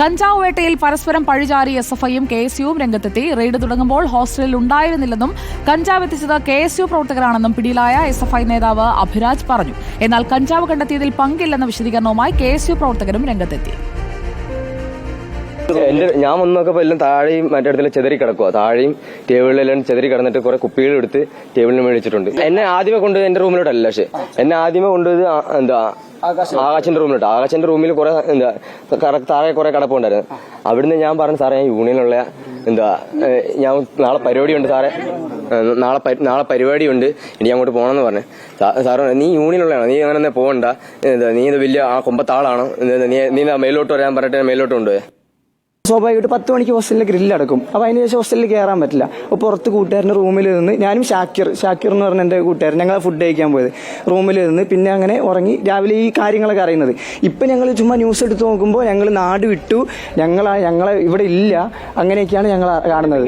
കഞ്ചാവ് വേട്ടയിൽ പരസ്പരം പഴിചാരി എസ് എഫ് ഐയും കെ എസ് യുവും രംഗത്തെത്തി. റെയ്ഡ് തുടങ്ങുമ്പോൾ ഹോസ്റ്റലിൽ ഉണ്ടായിരുന്നില്ലെന്നും കഞ്ചാവ് എത്തിച്ചത് കെ എസ് യു പ്രവർത്തകരാണെന്നും പിടിയിലായ എസ് എഫ് ഐ നേതാവ് അഭിരാജ് പറഞ്ഞു. എന്നാൽ കഞ്ചാവ് കണ്ടെത്തിയതിൽ പങ്കില്ലെന്ന വിശദീകരണവുമായി കെ എസ് യു പ്രവർത്തകരും രംഗത്തെത്തി. എന്റെ ഞാൻ വന്ന് നോക്കപ്പോ എല്ലാം താഴെയും മറ്റേ അടുത്തെല്ലാം ചെതറി കിടക്കുക താഴെയും ടേബിളിലെല്ലാം ചെതറി കിടന്നിട്ട് കുറെ കുപ്പികൾ എടുത്ത് ടേബിളിന് മേടിച്ചിട്ടുണ്ട് എന്നെ ആദ്യമേ കൊണ്ട് എന്റെ റൂമിലോട്ടല്ല പക്ഷെ എന്നെ ആദ്യമേ കൊണ്ടുപോയത് എന്താ ആകാശന്റെ റൂമിലോട്ട്. ആകാശന്റെ റൂമിൽ കുറെ എന്താ താഴെ കുറെ കിടപ്പുണ്ടായിരുന്നു. അവിടുന്ന് ഞാൻ പറഞ്ഞു സാറേ ഞാൻ യൂണിയനുള്ള എന്താ ഞാൻ നാളെ പരിപാടിയുണ്ട് സാറേ. നാളെ നാളെ പരിപാടി ഉണ്ട് പരിപാടിയുണ്ട്. ഇനി അങ്ങോട്ട് പോകണമെന്ന് പറഞ്ഞു. സാറ് നീ യൂണിയനുള്ളതാണോ നീ അങ്ങനെ പോകണ്ട. എന്താ നീ ഇത് വലിയ ആ കൊമ്പത്താളാണോ. നീ നീ മേലോട്ട് വരാൻ പറഞ്ഞിട്ട് മേലോട്ട് കൊണ്ടുപോയി. സ്വാഭാവികമായിട്ട് പത്ത് മണിക്ക് ഹോസ്റ്റലിൽ ഗ്രില്ല് അടക്കും. അപ്പോൾ അതിന് ശേഷം ഹോസ്റ്റലിൽ കയറാൻ പറ്റില്ല. അപ്പോൾ പുറത്ത് കൂട്ടുകാരന്റെ റൂമിൽ നിന്ന് ഞാനും ഷാക്കിർ ഷാക്കിർ എന്ന് പറഞ്ഞ എന്റെ കൂട്ടുകാരൻ ഞങ്ങൾ ഫുഡ് കഴിക്കാൻ പോയത്. റൂമിൽ നിന്ന് പിന്നെ അങ്ങനെ ഉറങ്ങി രാവിലെ ഈ കാര്യങ്ങളൊക്കെ അറിയുന്നത്. ഇപ്പം ഞങ്ങൾ ചുമ്മാ ന്യൂസ് എടുത്ത് നോക്കുമ്പോൾ ഞങ്ങൾ നാട് വിട്ടു. ഞങ്ങൾ ഞങ്ങളെ ഇവിടെ ഇല്ല. അങ്ങനെയൊക്കെയാണ് ഞങ്ങൾ കാണുന്നത്.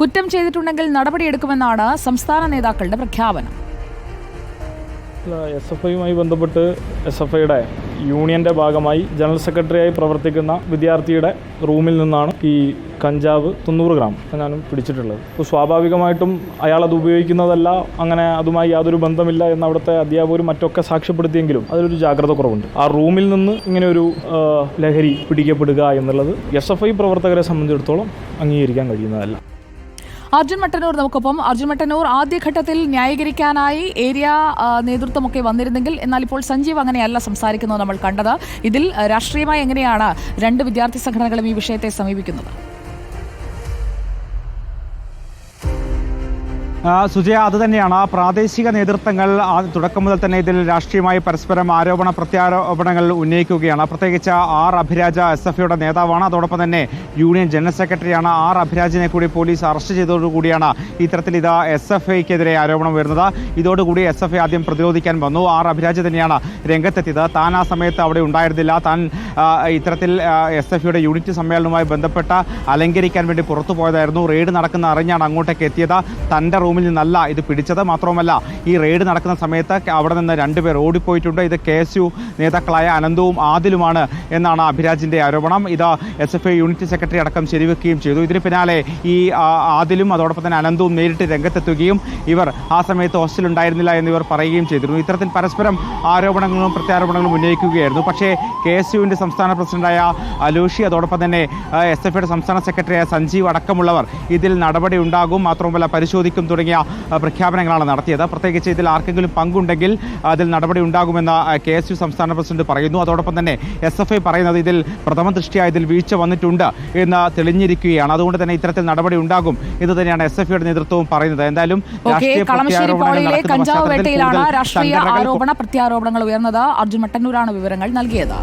കുറ്റം ചെയ്തിട്ടുണ്ടെങ്കിൽ നടപടിയെടുക്കുമെന്നാണ് സംസ്ഥാന നേതാക്കളുടെ പ്രഖ്യാപനം. എസ് എഫ് ഐയുമായി ബന്ധപ്പെട്ട് എസ് എഫ് ഐയുടെ യൂണിയന്റെ ഭാഗമായി ജനറൽ സെക്രട്ടറിയായി പ്രവർത്തിക്കുന്ന വിദ്യാർത്ഥിയുടെ റൂമിൽ നിന്നാണ് ഈ കഞ്ചാവ് തൊണ്ണൂറ് ഗ്രാം ഞാനും പിടിച്ചിട്ടുള്ളത്. അപ്പോൾ സ്വാഭാവികമായിട്ടും അയാൾ അത് ഉപയോഗിക്കുന്നതല്ല അങ്ങനെ അതുമായി യാതൊരു ബന്ധമില്ല എന്ന് അവിടുത്തെ അധ്യാപകരും മറ്റൊക്കെ സാക്ഷ്യപ്പെടുത്തിയെങ്കിലും അതിലൊരു ജാഗ്രത കുറവുണ്ട്. ആ റൂമിൽ നിന്ന് ഇങ്ങനെ ഒരു ലഹരി പിടിക്കപ്പെടുക എന്നുള്ളത് എസ് എഫ് ഐ പ്രവർത്തകരെ സംബന്ധിച്ചിടത്തോളം അംഗീകരിക്കാൻ കഴിയുന്നതല്ല. അർജുൻ മട്ടന്നൂർ നമുക്കൊപ്പം. അർജുൻ മട്ടന്നൂർ ആദ്യഘട്ടത്തിൽ ന്യായീകരിക്കാനായി ഏരിയ നേതൃത്വമൊക്കെ വന്നിരുന്നെങ്കിൽ എന്നാൽ ഇപ്പോൾ സഞ്ജീവ് അങ്ങനെയല്ല സംസാരിക്കുന്നത് നമ്മൾ കണ്ടത്. ഇതിൽ രാഷ്ട്രീയമായി എങ്ങനെയാണ് രണ്ട് വിദ്യാർത്ഥി സംഘടനകളും ഈ വിഷയത്തെ സമീപിക്കുന്നത്? സുജയ അത് തന്നെയാണ്. പ്രാദേശിക നേതൃത്വങ്ങൾ തുടക്കം മുതൽ തന്നെ ഇതിൽ രാഷ്ട്രീയമായി പരസ്പരം ആരോപണ പ്രത്യാരോപണങ്ങൾ ഉന്നയിക്കുകയാണ്. പ്രത്യേകിച്ച് ആർ അഭിരാജ എസ് എഫ് ഐയുടെ നേതാവാണ്. അതോടൊപ്പം തന്നെ യൂണിയൻ ജനറൽ സെക്രട്ടറിയാണ് ആർ അഭിരാജിനെ കൂടി പോലീസ് അറസ്റ്റ് ചെയ്തതോടുകൂടിയാണ് ഇത്തരത്തിൽ ഇത് എസ് എഫ് ഐക്കെതിരെ ആരോപണം വരുന്നത്. ഇതോടുകൂടി എസ് എഫ് ഐ ആദ്യം പ്രതിരോധിക്കാൻ വന്നു. ആർ അഭിരാജ് തന്നെയാണ് രംഗത്തെത്തിയത്. താൻ ആ സമയത്ത് അവിടെ ഉണ്ടായിരുന്നില്ല. താൻ ഇത്തരത്തിൽ എസ് എഫ് ഐയുടെ യൂണിറ്റ് സമ്മേളനവുമായി ബന്ധപ്പെട്ട അലങ്കരിക്കാൻ വേണ്ടി പുറത്തു പോയതായിരുന്നു റെയ്ഡ് നടക്കുന്ന അറിഞ്ഞാണ് അങ്ങോട്ടേക്ക് എത്തിയത്. തന്റെ റൂമിൽ നിന്നല്ല ഇത് പിടിച്ചത് മാത്രവുമല്ല ഈ റെയ്ഡ് നടക്കുന്ന സമയത്ത് അവിടെ നിന്ന് രണ്ടുപേർ ഓടിപ്പോയിട്ടുണ്ട്. ഇത് കെ എസ് യു നേതാക്കളായ അനന്തവും ആദിലുമാണ് എന്നാണ് അഭിരാജിന്റെ ആരോപണം. ഇത് S F I unit secretary അടക്കം ശരിവെക്കുകയും ചെയ്തു. ഇതിന് പിന്നാലെ ഈ ആദിലും അതോടൊപ്പം തന്നെ അനന്തവും നേരിട്ട് രംഗത്തെത്തുകയും ഇവർ ആ സമയത്ത് ഹോസ്റ്റലിൽ ഉണ്ടായിരുന്നില്ല എന്നിവർ പറയുകയും ചെയ്തിരുന്നു. ഇത്തരത്തിൽ പരസ്പരം ആരോപണങ്ങളും പ്രത്യാരോപണങ്ങളും ഉന്നയിക്കുകയായിരുന്നു. പക്ഷേ കെ എസ് യുവിന്റെ സംസ്ഥാന പ്രസിഡന്റായ അലൂഷി അതോടൊപ്പം തന്നെ എസ് എഫ് ഐയുടെ സംസ്ഥാന സെക്രട്ടറിയായ സഞ്ജീവ് അടക്കമുള്ളവർ ഇതിൽ നടപടി ഉണ്ടാകും മാത്രമല്ല പരിശോധിക്കും തുടങ്ങിയ പ്രഖ്യാപനങ്ങളാണ് നടത്തിയത്. പ്രത്യേകിച്ച് ഇതിൽ ആർക്കെങ്കിലും പങ്കുണ്ടെങ്കിൽ അതിൽ നടപടി ഉണ്ടാകുമെന്ന് കെ എസ് യു സംസ്ഥാന പ്രസിഡന്റ് പറയുന്നു. അതോടൊപ്പം തന്നെ എസ് എഫ് ഐ പറയുന്നത് ഇതിൽ പ്രഥമ ദൃഷ്ടിയ ഇതിൽ വീഴ്ച വന്നിട്ടുണ്ട് എന്ന് തെളിഞ്ഞിരിക്കുകയാണ്. അതുകൊണ്ട് തന്നെ ഇത്തരത്തിൽ നടപടി ഉണ്ടാകും എന്ന് തന്നെയാണ് എസ് എഫ് ഐയുടെ നേതൃത്വവും പറയുന്നത്. എന്തായാലും കഞ്ചാവ് വേട്ടയിലാണ് രാഷ്ട്രീയ ആരോപണ പ്രത്യാരോപണങ്ങൾ ഉയർന്നത്. അർജുൻ മട്ടന്നൂരാണ് വിവരങ്ങൾ നൽകിയത്.